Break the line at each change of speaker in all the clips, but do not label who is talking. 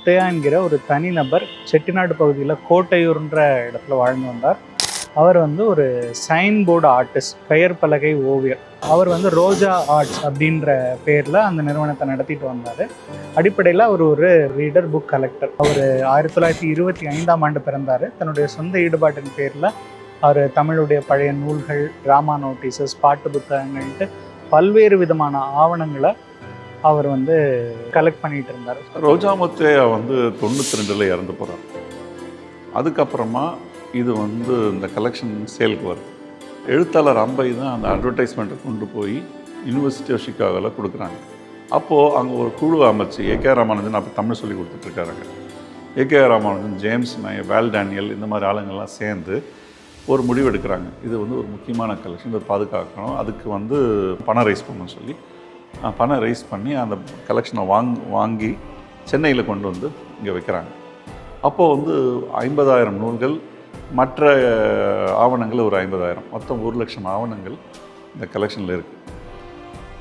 முத்தையா என்கிற ஒரு தனிநபர் செட்டிநாடு பகுதியில் கோட்டையூர்ன்ற இடத்துல வாழ்ந்து வந்தார். அவர் வந்து ஒரு சைன் போர்டு ஆர்டிஸ்ட் பெயர் பலகை ஓவியர். அவர் வந்து ரோஜா ஆர்ட்ஸ் அப்படின்ற பேரில் அந்த நிறுவனத்தை நடத்திட்டு வந்தார். அடிப்படையில் அவர் ஒரு ரீடர் புக் கலெக்டர். அவர் ஆயிரத்தி தொள்ளாயிரத்தி இருபத்தி ஐந்தாம் ஆண்டு பிறந்தார். தன்னுடைய சொந்த ஈடுபாட்டின் பேரில் அவர் தமிழுடைய பழைய நூல்கள் ட்ராமா நோட்டீசஸ் பாட்டு புத்தகங்கள்ட்டு பல்வேறு விதமான ஆவணங்களை அவர் வந்து கலெக்ட் பண்ணிட்டு இருந்தார்.
ரோஜா முத்தையா வந்து தொண்ணூற்றி ரெண்டில் இறந்து போகிறார் அதுக்கப்புறமா இது வந்து இந்த கலெக்ஷன் சேலுக்கு வருது. எழுத்தாளர் அம்பை தான் அந்த அட்வர்டைஸ்மெண்ட்டை கொண்டு போய் யூனிவர்சிட்டி ஆஃப் ஷிகாகோவில் கொடுக்குறாங்க. அப்போது அங்கே ஒரு குழு அமைச்சு ஏகே ராமானுஜன் அப்போ தமிழ் சொல்லி கொடுத்துட்ருக்காருங்க ஏகே ராமானுஜன் ஜேம்ஸ் நாய வேல் டேனியல் இந்த மாதிரி ஆளுங்கள்லாம் சேர்ந்து ஒரு முடிவு எடுக்கிறாங்க. இது வந்து ஒரு முக்கியமான கலெக்ஷன் இதை பாதுகாக்கணும். அதுக்கு வந்து பணம் ரைஸ் பண்ணணும்னு சொல்லி பணம் ரைஸ் பண்ணி அந்த கலெக்ஷனை வாங் வாங்கி சென்னையில் கொண்டு வந்து இங்கே வைக்கிறாங்க. அப்போது வந்து ஐம்பதாயிரம் நூல்கள் மற்ற ஆவணங்கள் ஒரு ஐம்பதாயிரம். மொத்தம் ஒரு லட்சம் ஆவணங்கள் இந்த கலெக்ஷனில் இருக்குது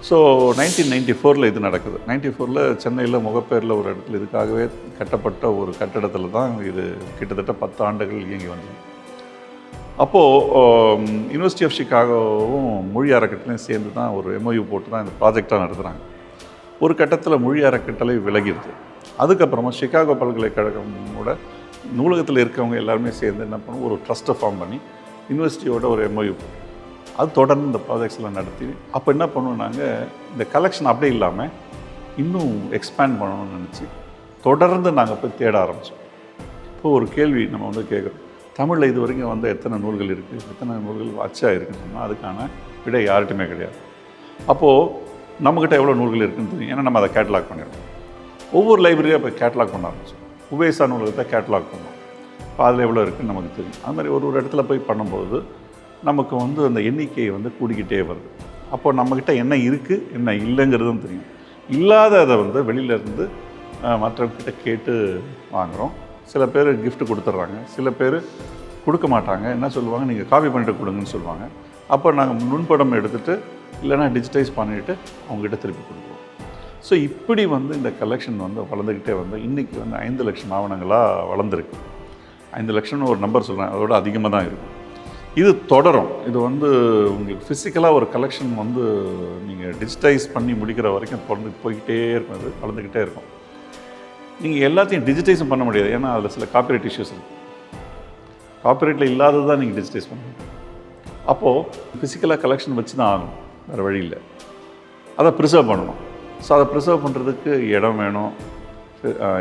ஸோ நைன்டீன் நைன்டி ஃபோரில் இது நடக்குது. நைன்டி ஃபோரில் சென்னையில் முகப்பேரில் ஒரு இடத்துல இதுக்காகவே கட்டப்பட்ட ஒரு கட்டடத்தில் தான் இது கிட்டத்தட்ட பத்து ஆண்டுகள் இயங்கி வந்தது. அப்போது யூனிவர்சிட்டி ஆஃப் சிகாகோவும் மொழி அறக்கட்டளையும் சேர்ந்து தான் ஒரு எம்ஓயு போட்டு தான் இந்த ப்ராஜெக்டாக நடத்துகிறாங்க ஒரு கட்டத்தில் மொழி அறக்கட்டளை விலகிடுது. அதுக்கப்புறமா சிகாகோ பல்கலைக்கழகமோட நூலகத்தில் இருக்கவங்க எல்லாருமே சேர்ந்து என்ன பண்ணுவோம் ஒரு ட்ரஸ்ட்டை ஃபார்ம் பண்ணி யூனிவர்சிட்டியோட ஒரு எம்ஓயு அது தொடர்ந்து இந்த ப்ராஜெக்ட்ஸ்லாம் நடத்தி அப்போ என்ன பண்ணுவோம் நாங்கள் இந்த கலெக்ஷன் அப்படியே இல்லாமல் இன்னும் எக்ஸ்பேண்ட் பண்ணணும்னு நினச்சி தொடர்ந்து நாங்கள் போய் தேட ஆரம்பித்தோம் இப்போ ஒரு கேள்வி நம்ம வந்து கேட்குறோம் தமிழில் இது வரைக்கும் வந்து எத்தனை நூல்கள் இருக்குது எத்தனை நூல்கள் அச்சா இருக்குன்னு சொன்னால் அதுக்கான விடை யார்கிட்டையுமே கிடையாது. அப்போது நம்மக்கிட்ட எவ்வளோ நூல்கள் இருக்குன்னு தெரியும். ஏன்னா நம்ம அதை கேட்லாக் பண்ணிடுறோம் ஒவ்வொரு லைப்ரரியாக இப்போ கேட்லாக் பண்ண ஆரம்பிச்சோம். உபேசா நூலகத்தை கேட்லாக் பண்ணோம் இப்போ அதில் எவ்வளோ இருக்குன்னு நமக்கு தெரியும். அது மாதிரி ஒரு ஒரு இடத்துல போய் பண்ணும்போது நமக்கு வந்து அந்த எண்ணிக்கை வந்து கூடிக்கிட்டே வருது. அப்போ நம்மக்கிட்ட என்ன இருக்குது என்ன இல்லைங்கிறதும் தெரியும். இல்லாததை வந்து வெளியிலேருந்து மற்றவங்கிட்ட கேட்டு வாங்குகிறோம் சில பேர் கிஃப்ட் கொடுத்துட்றாங்க. சில பேர் கொடுக்க மாட்டாங்க. என்ன சொல்லுவாங்க? நீங்கள் காப்பி பண்ணிட்டு கொடுங்கன்னு சொல்லுவாங்க. அப்போ நாங்கள் நுண்படம் எடுத்துகிட்டு இல்லைன்னா டிஜிட்டைஸ் பண்ணிவிட்டு அவங்ககிட்ட திருப்பி கொடுப்போம் ஸோ இப்படி வந்து இந்த கலெக்ஷன் வந்து வளர்ந்துக்கிட்டே வந்து இன்றைக்கி வந்து ஐந்து லட்சம் ஆவணங்களாக வளர்ந்துருக்கு. ஐந்து லட்சம்னு ஒரு நம்பர் சொல்கிறேன் அதோட அதிகமாக தான் இருக்கும். இது தொடரும். இது வந்து உங்களுக்கு ஃபிசிக்கலாக ஒரு கலெக்ஷன் வந்து நீங்கள் டிஜிட்டைஸ் பண்ணி முடிக்கிற வரைக்கும் தொடர்ந்து போய்கிட்டே இருக்கும். அது வளர்ந்துக்கிட்டே இருக்கும். நீங்கள் எல்லாத்தையும் டிஜிட்டைஸும் பண்ண முடியாது. ஏன்னா அதில் சில காப்பிரைட் இஷ்யூஸ் இருக்குது காப்பிரைட்டில் இல்லாதது தான் நீங்கள் டிஜிட்டைஸ் பண்ணணும் அப்போது ஃபிசிக்கலாக கலெக்ஷன் வச்சு தான் ஆகணும். வேறு வழி இல்லை. அதை ப்ரிசர்வ் பண்ணணும். ஸோ அதை ப்ரிசர்வ் பண்ணுறதுக்கு இடம் வேணும்.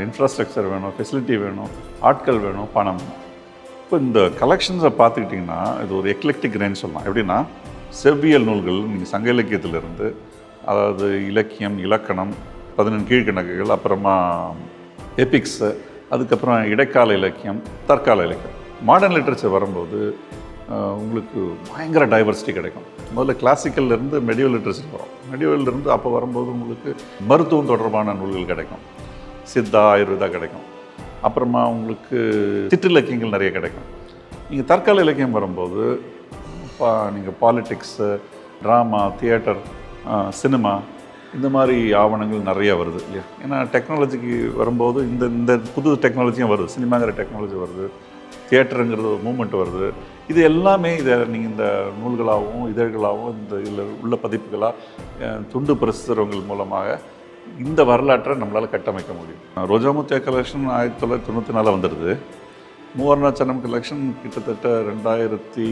இன்ஃப்ராஸ்ட்ரக்சர் வேணும். ஃபெசிலிட்டி வேணும். ஆட்கள் வேணும். பணம். வேணும் இப்போ இந்த கலெக்ஷன்ஸை பார்த்துக்கிட்டிங்கன்னா இது ஒரு எக்லெக்டிக் ரேஞ்ச் சொல்லலாம். எப்படின்னா செவ்வியல் நூல்கள் நீங்கள் சங்க இலக்கியத்திலிருந்து அதாவது இலக்கியம் இலக்கணம் பதினெண் கீழ்கணக்குகள் அப்புறமா எபிக்ஸு அதுக்கப்புறம் இடைக்கால இலக்கியம் தற்கால இலக்கியம். மாடர்ன் லிட்ரேச்சர் வரும்போது உங்களுக்கு பயங்கர டைவர்சிட்டி கிடைக்கும். முதல்ல கிளாசிக்கல்லேருந்து மெடிவல் லிட்ரேச்சர் வரும். மெடிவல்லேருந்து அப்போ வரும்போது உங்களுக்கு மருத்துவம் தொடர்பான நூல்கள் கிடைக்கும். சித்தா ஆயுர்வேதா கிடைக்கும். அப்புறமா உங்களுக்கு சிற்றிலக்கியங்கள் நிறைய கிடைக்கும். நீங்கள் தற்கால இலக்கியம் வரும்போது பா நீங்கள் பாலிட்டிக்ஸு ட்ராமா தியேட்டர் சினிமா இந்த மாதிரி ஆவணங்கள் நிறைய வருது இல்லையா? ஏன்னா டெக்னாலஜிக்கு வரும்போது இந்த இந்த புது டெக்னாலஜியும் வருது. சினிமாங்கிற டெக்னாலஜி வருது. தியேட்டருங்கிறது ஒரு மூமெண்ட் வருது. இது எல்லாமே இதை நீங்கள் இந்த நூல்களாகவும் இதழ்களாகவும் இந்த இதில் உள்ள பதிப்புகளாக துண்டு பிரசுரங்கள் மூலமாக இந்த வரலாற்றை நம்மளால் கட்டமைக்க முடியும். ரோஜாமுத்தியா கலெக்ஷன் ஆயிரத்தி தொள்ளாயிரத்தி தொண்ணூற்றி நாலில் வந்துடுது. மூவர்ணாச்சனம் கலெக்ஷன் கிட்டத்தட்ட ரெண்டாயிரத்தி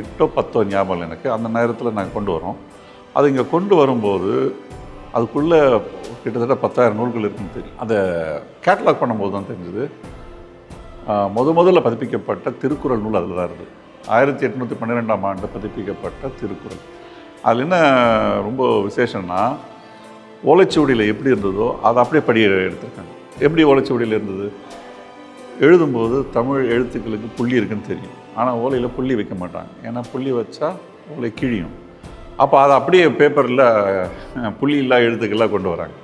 எட்டோ பத்தோ ஞாபகம் எனக்கு. அந்த நேரத்தில் நாங்கள் கொண்டு வரோம். அது இங்கே கொண்டு வரும்போது அதுக்குள்ளே கிட்டத்தட்ட பத்தாயிரம் நூல்கள் இருக்குன்னு தெரியும். அதை கேட்லாக் பண்ணும்போது தான் தெரிஞ்சுது. முத முதல்ல பதிப்பிக்கப்பட்ட திருக்குறள் நூல் அதில் தான் இருக்குது ஆயிரத்தி எட்நூற்றி பன்னிரெண்டாம் ஆண்டு பதிப்பிக்கப்பட்ட திருக்குறள். அதில் என்ன ரொம்ப விசேஷம்னா ஓலைச்சுவடியில் எப்படி இருந்ததோ அதை அப்படியே படி எடுத்திருக்காங்க. எப்படி ஓலைச்சுவடியில் இருந்தது? எழுதும்போது தமிழ் எழுத்துக்களுக்கு புள்ளி இருக்குன்னு தெரியும். ஆனால் ஓலையில் புள்ளி வைக்க மாட்டாங்க. ஏன்னா புள்ளி வச்சா ஓலை கிழியும். அப்போ அதை அப்படியே பேப்பரில் புள்ளி இல்லா கொண்டு வராங்க.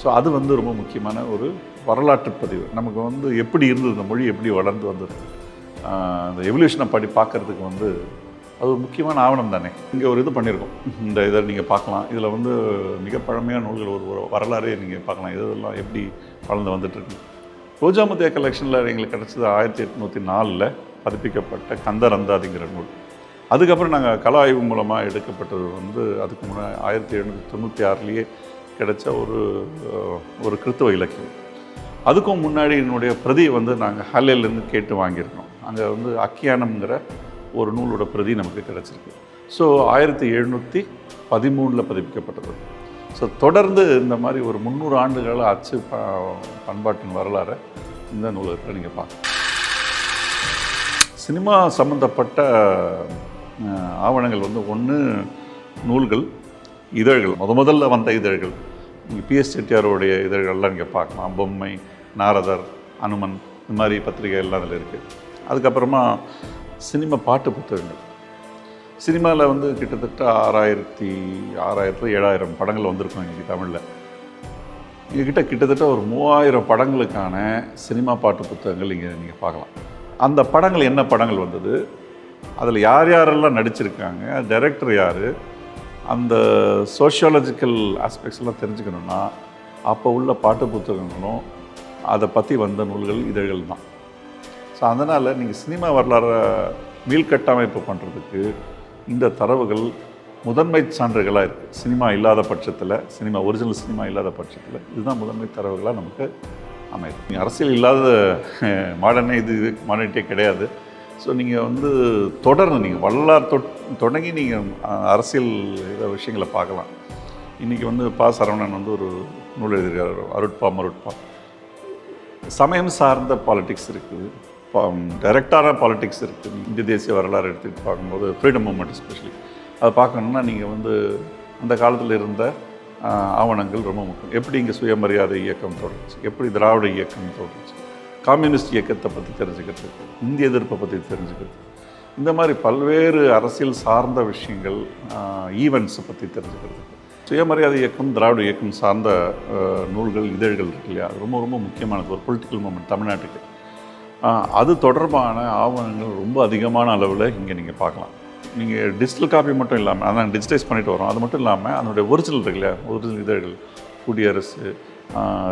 ஸோ அது வந்து ரொம்ப முக்கியமான ஒரு வரலாற்று பதிவு. நமக்கு வந்து எப்படி இருந்தது இந்த மொழி எப்படி வளர்ந்து வந்தது? அந்த எவல்யூஷனை படி பார்க்கறதுக்கு வந்து அது ஒரு முக்கியமான ஆவணம் தானே. இங்கே ஒரு இது பண்ணியிருக்கோம். இந்த இதை நீங்கள் பார்க்கலாம். இதில் வந்து மிக பழமையான நூல்கள் ஒரு ஒரு வரலாறே நீங்கள் பார்க்கலாம். இதெல்லாம் எப்படி வளர்ந்து வந்துட்டுருக்கு? ரோஜாமுத்தியா கலெக்ஷனில் எங்களுக்கு கிடச்சது ஆயிரத்தி எட்நூற்றி நாலில் பதிப்பிக்கப்பட்ட கந்தரந்தாதிங்கிற நூல். அதுக்கப்புறம் நாங்கள் கல ஆய்வு மூலமாக எடுக்கப்பட்டது வந்து அதுக்கு முன்னே ஆயிரத்தி எழுநூற்றி தொண்ணூற்றி ஆறுலேயே கிடைச்ச ஒரு ஒரு கிறித்துவ இலக்கியம். அதுக்கும் முன்னாடி என்னுடைய பிரதி வந்து நாங்கள் ஹல்லேலேருந்து கேட்டு வாங்கியிருக்கோம். அங்கே வந்து அக்கியானம்ங்கிற ஒரு நூலோட பிரதி நமக்கு கிடச்சிருக்கு. ஸோ ஆயிரத்தி எழுநூற்றி பதிமூணில் பதிப்பிக்கப்பட்டது. ஸோ தொடர்ந்து இந்த மாதிரி ஒரு முந்நூறு ஆண்டுகால அச்சு ப பண்பாட்டின் வரலாறை இந்த நூலகத்தில் நீங்கள் பார்க்கலாம். சினிமா சம்மந்தப்பட்ட ஆவணங்கள் வந்து ஒன்று நூல்கள் இதழ்கள். முத முதல்ல வந்த இதழ்கள். நீங்கள் பிஎஸ் செட்டியாரோடைய இதழ்கள்லாம் நீங்கள் பார்க்கலாம். பொம்மை நாரதர் அனுமன் இந்த மாதிரி பத்திரிகை எல்லாம் அதில் இருக்குது அதுக்கப்புறமா சினிமா பாட்டு புத்தகங்கள். சினிமாவில் வந்து கிட்டத்தட்ட ஆறாயிரத்தி ஆறாயிரத்து ஏழாயிரம் படங்கள் வந்திருக்கும் இன்றைக்கி தமிழில். எங்ககிட்ட கிட்டத்தட்ட ஒரு மூவாயிரம் படங்களுக்கான சினிமா பாட்டு புத்தகங்கள் இங்கே நீங்கள் பார்க்கலாம். அந்த படங்கள் என்ன படங்கள் வந்தது? அதில் யார் யாரெல்லாம் நடிச்சிருக்காங்க டைரக்டர் யார் அந்த சோஷியாலஜிக்கல் ஆஸ்பெக்ட்ஸ் எல்லாம் தெரிஞ்சுக்கணுன்னா அப்போ உள்ள பாட்டு புத்தகங்களும் அதை பற்றி வந்த நூல்கள் இதழ்கள் தான். ஸோ அதனால் நீங்கள் சினிமா வரலாறை மீள்கட்டமைப்பு பண்ணுறதுக்கு இந்த தரவுகள் முதன்மை சான்றுகளாக இருக்குது சினிமா இல்லாத பட்சத்தில் சினிமா ஒரிஜினல் சினிமா இல்லாத பட்சத்தில் இதுதான் முதன்மை தரவுகளாக நமக்கு அமையுது. நீ அரசியல் இல்லாத மாடர்னே இது இது மாடர்னிட்டே கிடையாது. ஸோ நீங்கள் வந்து தொடர்ந்து நீங்கள் வரலாறு தொட் தொடங்கி நீங்கள் அரசியல் இதை விஷயங்களை பார்க்கலாம். இன்றைக்கி வந்து பா. சரவணன் வந்து ஒரு நூல் எழுதியிருக்காரு. அருட்பா மருட்பா. சமயம் சார்ந்த பாலிடிக்ஸ் இருக்குது. டைரக்டான பாலிடிக்ஸ் இருக்குது. இந்திய தேசிய வரலாறு எடுத்துகிட்டு பார்க்கும்போது ஃப்ரீடம் மூமெண்ட் எஸ்பெஷலி அதை பார்க்கணுன்னா நீங்கள் வந்து அந்த காலத்தில் இருந்த ஆவணங்கள் ரொம்ப முக்கியம். எப்படி இங்கே சுயமரியாதை இயக்கம் தொடர்ச்சி எப்படி திராவிட இயக்கம் தொடர்ச்சி கம்யூனிஸ்ட் இயக்கத்தை பற்றி தெரிஞ்சுக்கிறது இந்திய எதிர்ப்பை பற்றி தெரிஞ்சுக்கிறது. இந்த மாதிரி பல்வேறு அரசியல் சார்ந்த விஷயங்கள் ஈவெண்ட்ஸை பற்றி தெரிஞ்சுக்கிறது. சுயமரியாதை இயக்கம் திராவிட இயக்கம் சார்ந்த நூல்கள் இதழ்கள் இருக்கு இல்லையா? அது ரொம்ப ரொம்ப முக்கியமானது ஒரு பொலிட்டிக்கல் மூமெண்ட் தமிழ்நாட்டுக்கு. அது தொடர்பான ஆவணங்கள் ரொம்ப அதிகமான அளவில் இங்கே நீங்கள் பார்க்கலாம். நீங்கள் டிஜிட்டல் காப்பி மட்டும் இல்லாமல் நாங்கள் டிஜிட்டைஸ் பண்ணிட்டு வரோம். அது மட்டும் இல்லாமல் அதனுடைய ஒரிஜினல் இருக்கு இல்லையா? ஒரிஜினல் இதழ்கள் குடியரசு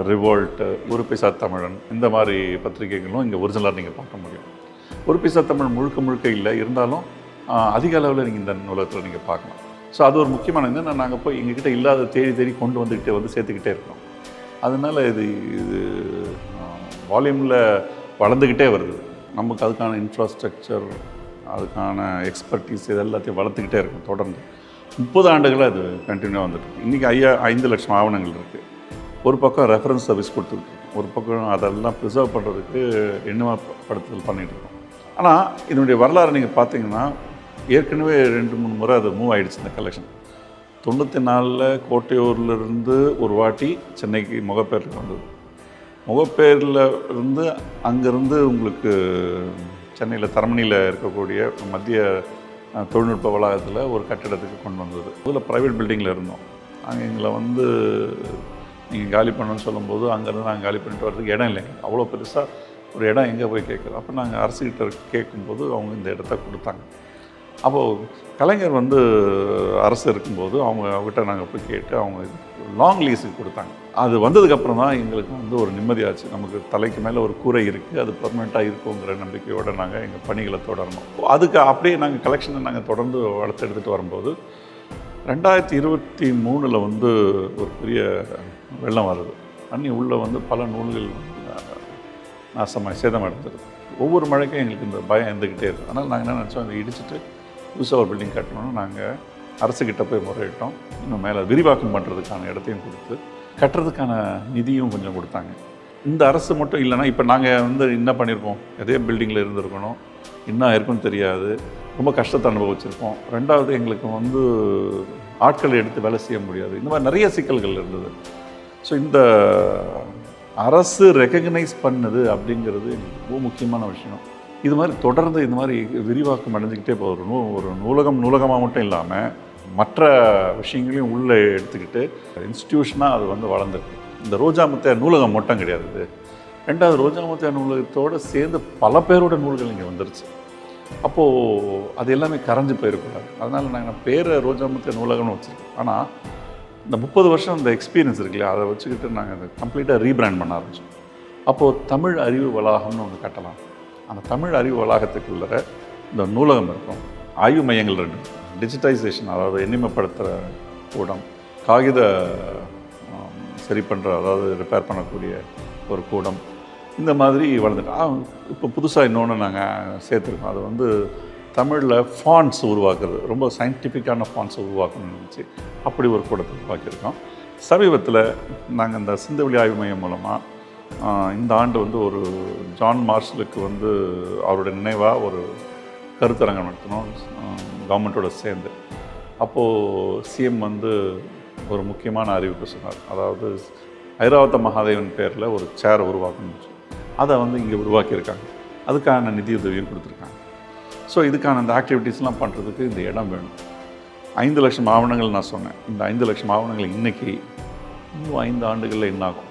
ரிவோல்ட்டு ஒரு பைசா தமிழன் இந்த மாதிரி பத்திரிகைகளும் இங்கே ஒரிஜினலாக நீங்கள் பார்க்க முடியும். ஒரு பைசா தமிழ் முழுக்க முழுக்க இல்லை இருந்தாலும் அதிக அளவில் நீங்கள் இந்த நூலகத்தில் நீங்கள் பார்க்கலாம். ஸோ அது ஒரு முக்கியமான என்னென்னா நாங்கள் போய் எங்ககிட்ட இல்லாத தேடி தேடி கொண்டு வந்துக்கிட்டே வந்து சேர்த்துக்கிட்டே இருக்கோம் அதனால் இது இது வால்யூமில் வளர்ந்துக்கிட்டே வருது. நமக்கு அதுக்கான இன்ஃப்ராஸ்ட்ரக்சர் அதுக்கான எக்ஸ்பர்டீஸ் இது எல்லாத்தையும் வளர்த்துக்கிட்டே இருக்கும் தொடர்ந்து. முப்பது ஆண்டுகளாக அது கண்டினியூவாக வந்துட்டு இன்றைக்கி ஐயா ஐந்து லட்சம் ஆவணங்கள் இருக்குது ஒரு பக்கம் ரெஃபரன்ஸ் சர்வீஸ் கொடுத்துருக்கு. ஒரு பக்கம் அதெல்லாம் ப்ரிசர்வ் பண்ணுறதுக்கு எண்ணுமாப்படுத்தல் பண்ணிகிட்டு இருக்கோம் ஆனால் இதனுடைய வரலாறு நீங்கள் பார்த்தீங்கன்னா ஏற்கனவே ரெண்டு மூணு முறை அது மூவ் ஆகிடுச்சு இந்த கலெக்ஷன் தொண்ணூற்றி நாலில் கோட்டையூர்லேருந்து ஒரு வாட்டி சென்னைக்கு முகப்பேருக்கு வந்தது. முகப்பேரில் இருந்து அங்கேருந்து உங்களுக்கு சென்னையில் தரமணியில் இருக்கக்கூடிய மத்திய தொழில்நுட்ப வளாகத்தில் ஒரு கட்டிடத்துக்கு கொண்டு வந்தது. அதில் ப்ரைவேட் பில்டிங்கில் இருந்தோம். அங்கே எங்களை வந்து நீங்கள் காலி பண்ணணும்னு சொல்லும்போது அங்கேருந்து நாங்கள் காலி பண்ணிட்டு வரதுக்கு இடம் இல்லைங்க. அவ்வளோ பெருசாக ஒரு இடம் எங்கே போய் கேட்குறோம். அப்போ நாங்கள் அரசுக்கிட்ட கேட்கும்போது அவங்க இந்த இடத்த கொடுத்தாங்க. அப்போது கலைஞர் வந்து அரசு இருக்கும்போது அவங்க அவங்ககிட்ட நாங்கள் போய் கேட்டு அவங்க லாங் லீஸுக்கு கொடுத்தாங்க. அது வந்ததுக்கப்புறம் தான் எங்களுக்கு வந்து ஒரு நிம்மதியாச்சு. நமக்கு தலைக்கு மேலே ஒரு கூரை இருக்குது. அது பர்மனெண்ட்டாக இருக்குங்கிற நம்பிக்கையோடு நாங்கள் எங்கள் பணிகளை தொடரணும் அதுக்கு அப்படியே நாங்கள் கலெக்ஷனை நாங்கள் தொடர்ந்து வளர்த்து எடுத்துகிட்டு வரும்போது ரெண்டாயிரத்தி இருபத்தி மூணில் வந்து ஒரு பெரிய வெள்ளம் வருது. தண்ணி உள்ளே வந்து பல நூல்கள் நாசமாக சேதமடைஞ்சிருது. ஒவ்வொரு மழைக்கும் எங்களுக்கு இந்த பயம் இருந்துக்கிட்டே இருக்குது அதனால் நாங்கள் என்ன நினச்சோம் இதை இடிச்சிட்டு புதுசாக ஒரு பில்டிங் கட்டணும்னு நாங்கள் அரசுக்கிட்ட போய் முறையிட்டோம். இன்னும் மேலே விரிவாக்கம் பண்ணுறதுக்கான இடத்தையும் கொடுத்து கட்டுறதுக்கான நிதியும் கொஞ்சம் கொடுத்தாங்க. இந்த அரசு மட்டும் இல்லைன்னா இப்போ நாங்கள் வந்து என்ன பண்ணியிருக்கோம் எதே பில்டிங்கில் இருந்திருக்கணும். என்ன இருக்குன்னு தெரியாது. ரொம்ப கஷ்டத்தை அனுபவிச்சிருக்கோம். ரெண்டாவது எங்களுக்கு வந்து ஆட்களை எடுத்து வேலை செய்ய முடியாது. இந்த மாதிரி நிறைய சிக்கல்கள் இருந்தது. ஸோ இந்த அரசு ரெக்கக்னைஸ் பண்ணுது அப்படிங்கிறது ரொம்ப முக்கியமான விஷயம். இது மாதிரி தொடர்ந்து இந்த மாதிரி விரிவாக்கம் அடைஞ்சிக்கிட்டே போகிற ஒரு நூ ஒரு நூலகம் நூலகமாக மட்டும் இல்லாமல் மற்ற விஷயங்களையும் உள்ளே எடுத்துக்கிட்டு இன்ஸ்டிடியூஷனாக அது வந்து வளர்ந்துருக்கு. இந்த ரோஜா முத்தையா நூலகம் மட்டும் கிடையாது இது. ரெண்டாவது ரோஜா முத்தையா நூலகத்தோடு சேர்ந்து பல பேரோட நூல்கள் இங்கே வந்துருச்சு. அப்போது அது எல்லாமே கரைஞ்சு போயிருக்கூடாது. அதனால் நாங்கள் பேரை ரோஜாமுத்து நூலகம்னு வச்சுருக்கோம் ஆனால் இந்த முப்பது வருஷம் அந்த எக்ஸ்பீரியன்ஸ் இருக்குல்ல அதை வச்சுக்கிட்டு நாங்கள் அதை கம்ப்ளீட்டாக ரீபிராண்ட் பண்ண ஆரம்பித்தோம் அப்போது தமிழ் அறிவு வளாகம்னு ஒன்று கட்டலாம். அந்த தமிழ் அறிவு வளாகத்துக்குள்ள இந்த நூலகம் இருக்கும். ஆய்வு மையங்கள் ரெண்டு. டிஜிட்டைசேஷன் அதாவது எண்ணிமைப்படுத்துகிற கூடம். காகித சரி பண்ணுற அதாவது ரிப்பேர் பண்ணக்கூடிய ஒரு கூடம். இந்த மாதிரி வளர்ந்துட்டு இப்போ புதுசாக இன்னொன்று நாங்கள் சேர்த்துருக்கோம். அது வந்து தமிழில் ஃபாண்ட்ஸ் உருவாக்குறது. ரொம்ப சயின்டிஃபிக்கான ஃபாண்ட்ஸ் உருவாக்கணும்னு இருந்துச்சு அப்படி ஒரு கூடத்தை உருவாக்கியிருக்கோம். சமீபத்தில் நாங்கள் இந்த சிந்தவெளி ஆய்வு மையம் மூலமாக இந்த ஆண்டு வந்து ஒரு ஜான் மார்ஷலுக்கு வந்து அவருடைய நினைவாக ஒரு கருத்தரங்கம் நடத்தினோம் கவர்மெண்ட்டோட சேர்ந்து. அப்போது சிஎம் வந்து ஒரு முக்கியமான அறிவிப்பு சொன்னார். அதாவது ஐராவத மகாதேவன் பேரில் ஒரு சேர் உருவாக்கணும் அதை வந்து இங்கே உருவாக்கியிருக்காங்க. அதுக்கான நிதியுதவியும் கொடுத்துருக்காங்க. ஸோ இதுக்கான அந்த ஆக்டிவிட்டீஸ்லாம் பண்ணுறதுக்கு இந்த இடம் வேணும். ஐந்து லட்சம் ஆவணங்கள் நான் சொன்னேன். இந்த ஐந்து லட்சம் ஆவணங்கள் இன்றைக்கி இன்னும் ஐந்து ஆண்டுகளில் என்னாகும்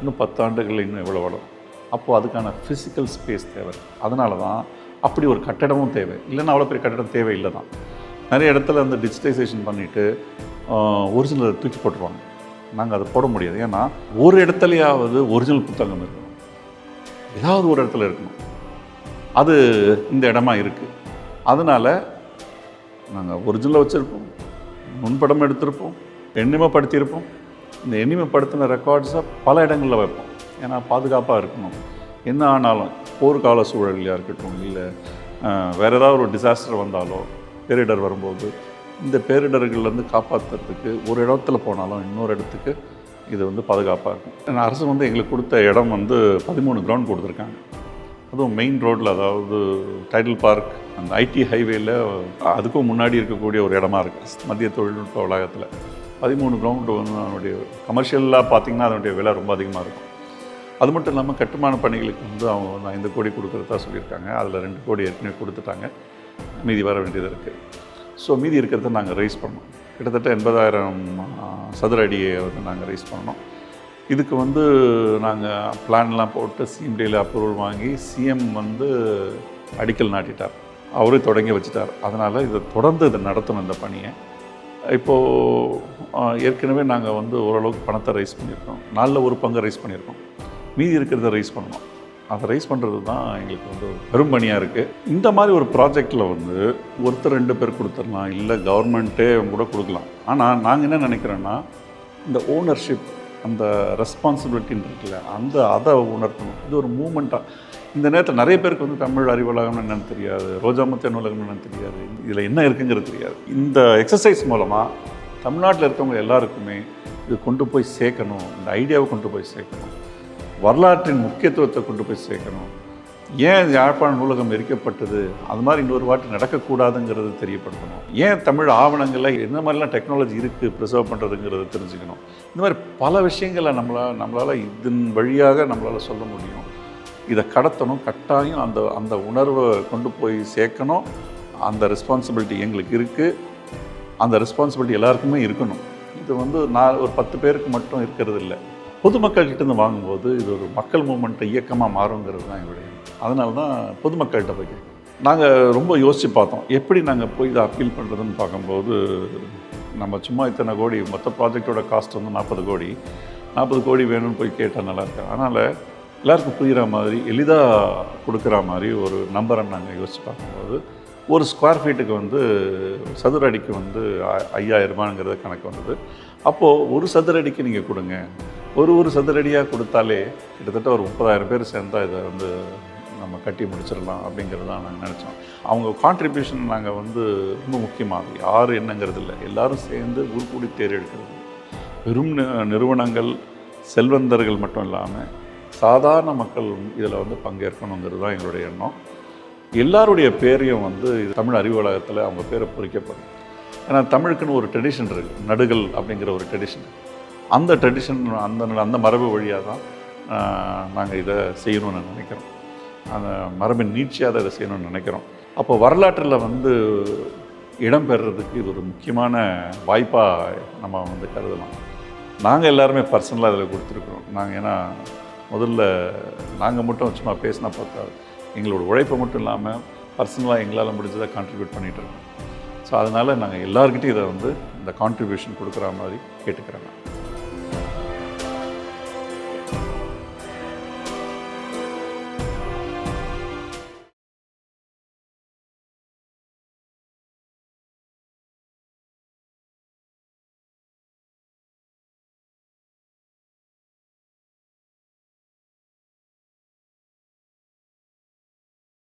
இன்னும் பத்து ஆண்டுகளில் இன்னும் எவ்வளோ வளரும் அப்போது அதுக்கான ஃபிசிக்கல் ஸ்பேஸ் தேவை. அதனால தான் அப்படி ஒரு கட்டடமும் தேவை. இல்லைன்னா அவ்வளோ பெரிய கட்டடம் தேவையில்லை தான். நிறைய இடத்துல அந்த டிஜிட்டைசேஷன் பண்ணிவிட்டு ஒரிஜினல் தூக்கி போட்டுருவாங்க. நாங்கள் அதை போட முடியாது. ஏன்னா ஒரு இடத்துலையாவது ஒரிஜினல் புத்தகம் இருக்கணும். ஏதாவது ஒரு இடத்துல இருக்கணும். அது இந்த இடமா இருக்குது அதனால் நாங்கள் ஒரிஜினலாக வச்சுருப்போம் முன்படம் எடுத்திருப்போம் எண்ணிமைப்படுத்தியிருப்போம் இந்த எண்ணிமைப்படுத்தின ரெக்கார்ட்ஸை பல இடங்களில் வைப்போம். ஏன்னா பாதுகாப்பாக இருக்கணும். என்ன ஆனாலும் போர்க்கால சூழல்லையாக இருக்கட்டும் இல்லை வேறு ஏதாவது ஒரு டிசாஸ்டர் வந்தாலோ பேரிடர் வரும்போது இந்த பேரிடர்கள்லேருந்து காப்பாற்றுறதுக்கு ஒரு இடத்துல போனாலும் இன்னொரு இடத்துக்கு இது வந்து பாதுகாப்பாக இருக்கும். ஏன்னா அரசு வந்து எங்களுக்கு கொடுத்த இடம் வந்து பதிமூணு கிரவுண்ட் கொடுத்துருக்காங்க. அதுவும் மெயின் ரோட்டில் அதாவது டைட்டில் பார்க் அந்த ஐடி ஹைவேயில் அதுக்கும் முன்னாடி இருக்கக்கூடிய ஒரு இடமா இருக்குது மத்திய தொழில்நுட்ப வளாகத்தில். பதிமூணு கிரவுண்டு வந்து அதனுடைய கமர்ஷியலாக பார்த்திங்கன்னா அதனுடைய விலை ரொம்ப அதிகமாக இருக்கும். அது மட்டும் இல்லாமல் கட்டுமான பணிகளுக்கு வந்து அவங்க வந்து ஐந்து கோடி கொடுக்குறதா சொல்லியிருக்காங்க. அதில் ரெண்டு கோடி ஏற்கனவே கொடுத்துட்டாங்க. மீதி வர வேண்டியது இருக்குது ஸோ மீதி இருக்கிறத நாங்கள் ரைஸ் பண்ணோம். கிட்டத்தட்ட எண்பதாயிரம் சதுர அடியை வந்து நாங்கள் ரைஸ் பண்ணோம். இதுக்கு வந்து நாங்கள் பிளான்லாம் போட்டு சிஎம்டியில் அப்ரூவல் வாங்கி சிஎம் வந்து அடிக்கல் நாட்டிட்டார். அவரே தொடங்கி வச்சுட்டார். அதனால் இதை தொடர்ந்து இதை நடத்தணும் இந்த பணியை. இப்போது ஏற்கனவே நாங்கள் வந்து ஓரளவுக்கு பணத்தை ரைஸ் பண்ணியிருக்கோம். நாளில் ஒரு பங்கு ரைஸ் பண்ணியிருக்கோம். மீதி இருக்கிறத ரைஸ் பண்ணணும் அதை ரைஸ் பண்ணுறது தான் எங்களுக்கு வந்து பெரும் பணியாக இருக்குது இந்த மாதிரி ஒரு ப்ராஜெக்டில் வந்து ஒருத்தர் ரெண்டு பேர் கொடுத்துடலாம். இல்லை கவர்மெண்ட்டே கூட கொடுக்கலாம். ஆனால் நாங்கள் என்ன நினைக்கிறோன்னா இந்த ஓனர்ஷிப் அந்த ரெஸ்பான்சிபிலிட்டின்னு இருக்குல்ல அந்த அதை உணர்த்தணும். இது ஒரு மூமெண்ட்டாக இந்த நேரத்தில் நிறைய பேருக்கு வந்து தமிழ் அறிவுலகம் என்னென்னு தெரியாது ரோஜாமுத்து நூலகம் என்னென்னு தெரியாது இதில் என்ன இருக்குங்கிறது தெரியாது. இந்த எக்ஸசைஸ் மூலமாக தமிழ்நாட்டில் இருக்கவங்க எல்லாருக்குமே இது கொண்டு போய் சேர்க்கணும் இந்த ஐடியாவை கொண்டு போய் சேர்க்கணும். வரலாற்றின் முக்கியத்துவத்தை கொண்டு போய் சேர்க்கணும். ஏன் யாழ்ப்பாண நூலகம் எரிக்கப்பட்டது? அது மாதிரி இன்னொரு வாட்டி நடக்கக்கூடாதுங்கிறது தெரியப்படுத்தணும். ஏன் தமிழ் ஆவணங்களில் என்ன மாதிரிலாம் டெக்னாலஜி இருக்குது ப்ரிசர்வ் பண்ணுறதுங்கிறத தெரிஞ்சுக்கணும்? இந்த மாதிரி பல விஷயங்களை நம்மளால் நம்மளால் இதன் வழியாக நம்மளால் சொல்ல முடியும். இதை கடத்தணும் கட்டாயம் அந்த அந்த உணர்வை கொண்டு போய் சேர்க்கணும். அந்த ரெஸ்பான்சிபிலிட்டி எங்களுக்கு இருக்குது அந்த ரெஸ்பான்சிபிலிட்டி எல்லாருக்குமே இருக்கணும். இது வந்து நான் ஒரு பத்து பேருக்கு மட்டும் இருக்கிறது இல்லை. பொதுமக்கள்கிட்ட இருந்து வாங்கும்போது இது ஒரு மக்கள் மூமெண்ட்டை இயக்கமாக மாறுங்கிறது தான் எங்களுடைய அதனால தான் பொதுமக்கள்கிட்ட போய் நாங்கள் ரொம்ப யோசித்து பார்த்தோம். எப்படி நாங்கள் போய் இதை அப்பீல் பண்ணுறதுன்னு பார்க்கும்போது நம்ம சும்மா இத்தனை கோடி மொத்த ப்ராஜெக்டோட காஸ்ட் வந்து நாற்பது கோடி. நாற்பது கோடி வேணும்னு போய் கேட்டால் நல்லாயிருக்கு அதனால் எல்லாருக்கும் புரிகிற மாதிரி எளிதாக கொடுக்குற மாதிரி ஒரு நம்பரை நாங்கள் யோசித்து பார்க்கும்போது ஒரு ஸ்கொயர் ஃபீட்டுக்கு வந்து சதுர அடிக்கு வந்து ஐ- ஐயாயிரம் கணக்கு வந்தது. அப்போது ஒரு சதுர அடிக்கு நீங்கள் கொடுங்க. ஒரு ஒரு சதுரடியாக கொடுத்தாலே கிட்டத்தட்ட ஒரு முப்பதாயிரம் பேர் சேர்ந்தால் இதை வந்து நம்ம கட்டி முடிச்சிடலாம் அப்படிங்கிறது தான் நாங்கள் நினச்சோம். அவங்க கான்ட்ரிபியூஷன் நாங்கள் வந்து ரொம்ப முக்கியமானது யார் என்னங்கிறது இல்லை. எல்லாரும் சேர்ந்து உருக்கூடி தேர் எடுக்கிறது. பெரும் நிறுவனங்கள் செல்வந்தர்கள் மட்டும் இல்லாமல் சாதாரண மக்கள் இதில் வந்து பங்கேற்கணுங்கிறது தான் எங்களுடைய எண்ணம். எல்லாருடைய பேரையும் வந்து தமிழ் அறிவுலகத்தில் அவங்க பேரை பொறிக்கப்படும். ஏன்னா தமிழுக்குன்னு ஒரு ட்ரெடிஷன் இருக்குது நடுகள் அப்படிங்கிற ஒரு ட்ரெடிஷன் அந்த ட்ரெடிஷன் அந்த அந்த மரபு வழியாக தான் நாங்கள் இதை செய்யணும்னு நினைக்கிறோம். அந்த மரபின் நீட்சியாக தான் இதை செய்யணும்னு நினைக்கிறோம். அப்போ வரலாற்றில் வந்து இடம் பெறுறதுக்கு இது ஒரு முக்கியமான வாய்ப்பாக நம்ம வந்து கருதலாம். நாங்கள் எல்லாருமே பர்சனலாக இதில் கொடுத்துருக்குறோம். நாங்கள் ஏன்னா முதல்ல நாங்கள் மட்டும் சும்மா பேசினா பார்த்தா எங்களோட உழைப்பு மட்டும் இல்லாமல் பர்சனலாக எங்களால் முடிஞ்சதை கான்ட்ரிபியூட் பண்ணிகிட்டு இருக்கோம். ஸோ அதனால் நாங்கள் எல்லாருக்கிட்டையும் இதை வந்து இந்த கான்ட்ரிபியூஷன் கொடுக்குற மாதிரி கேட்டுக்கிறேன்